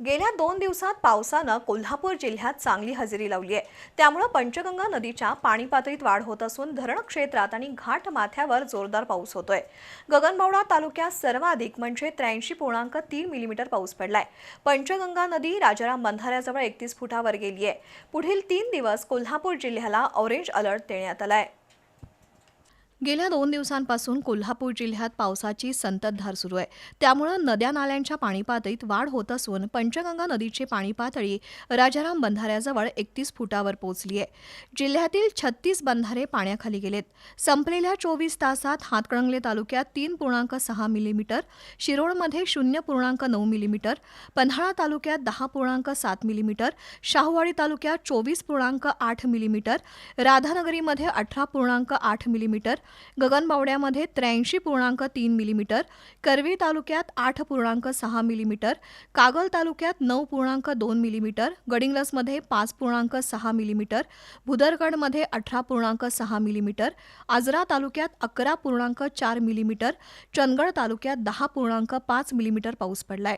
गेल्या दोन दिवसात पावसानं कोल्हापूर जिल्ह्यात चांगली हजेरी लावली आहे. त्यामुळं पंचगंगा नदीच्या पाणी पातळीत वाढ होत असून धरण क्षेत्रात आणि घाट माथ्यावर जोरदार पाऊस होतोय. गगनबावडा तालुक्यात सर्वाधिक म्हणजे त्र्याऐंशी पूर्णांक तीन मिलीमीटर पाऊस पडलाय. पंचगंगा नदी राजाराम बंधाऱ्याजवळ एकतीस फुटावर गेली आहे पुढील तीन दिवस कोल्हापूर जिल्ह्याला ऑरेंज अलर्ट देण्यात आलाय. गेल्या दोन दिवसांपासून कोल्हापूर जिल्ह्यात पावसाची संततधार सुरू आहे. त्यामुळं नद्या नाल्यांच्या पाणी पातळीत वाढ होत असून पंचगंगा नदीची पाणी पातळी राजाराम बंधाऱ्याजवळ एकतीस फुटावर पोहोचली आहे. जिल्ह्यातील छत्तीस बंधारे पाण्याखाली गेलेत. संपलेल्या चोवीस तासात हातकणंगले तालुक्यात तीन पूर्णांक सहा मिलीमीटर शिरोळमध्ये शून्य पूर्णांक नऊ मिलीमीटर पन्हाळा तालुक्यात दहा पूर्णांक सात मिलीमीटर शाहूवाडी तालुक्यात चोवीस पूर्णांक आठ मिलीमीटर राधानगरीमध्ये अठरा पूर्णांक आठ मिलीमीटर गगनबावड्यामध्ये त्र्याऐंशी पूर्णांक तीन मिलीमीटर करवी तालुक्यात आठ पूर्णांक सहा मिलीमीटर कागल तालुक्यात नऊ पूर्णांक दोन मिलीमीटर गडिंग्लसमध्ये पाच पूर्णांक सहा मिलीमीटर भुदरगडमध्ये अठरा पूर्णांक सहा मिलीमीटर आजरा तालुक्यात अकरा पूर्णांक चार मिलीमीटर चंदगड तालुक्यात दहा पूर्णांक पाच मिलीमीटर पाऊस पडलाय.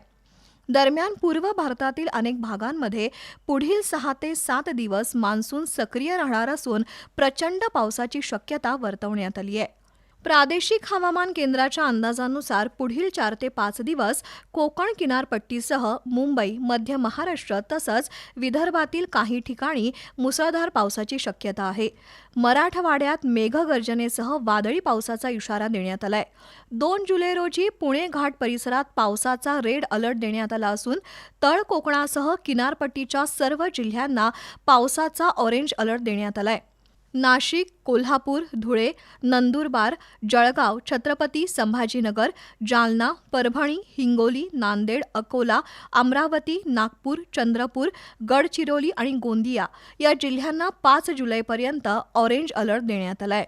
दरम्यान पूर्व भारतातील अनेक भागांमध्ये पुढील सहा ते सात दिवस मान्सून सक्रिय राहणार असून प्रचंड पावसाची शक्यता वर्तवण्यात आली आहे. प्रादेशिक हवामान केंद्राच्या अंदाजानुसार पुढील चार ते पाच दिवस कोकण किनारपट्टीसह मुंबई मध्य महाराष्ट्र तसंच विदर्भातील काही ठिकाणी मुसळधार पावसाची शक्यता आहे. मराठवाड्यात मेघगर्जनेसह वादळी पावसाचा इशारा देण्यात आलाय. दोन जुलै रोजी पुणे घाट परिसरात पावसाचा रेड अलर्ट देण्यात आला असून तळ कोकणासह किनारपट्टीच्या सर्व जिल्ह्यांना पावसाचा ऑरेंज अलर्ट देण्यात आलाय. नाशिक कोल्हापूर धुळे नंदुरबार जळगाव छत्रपती संभाजीनगर जालना परभणी हिंगोली नांदेड अकोला अमरावती नागपूर चंद्रपूर गडचिरोली आणि गोंदिया या जिल्ह्यांना पाच जुलैपर्यंत ऑरेंज अलर्ट देण्यात आलाय.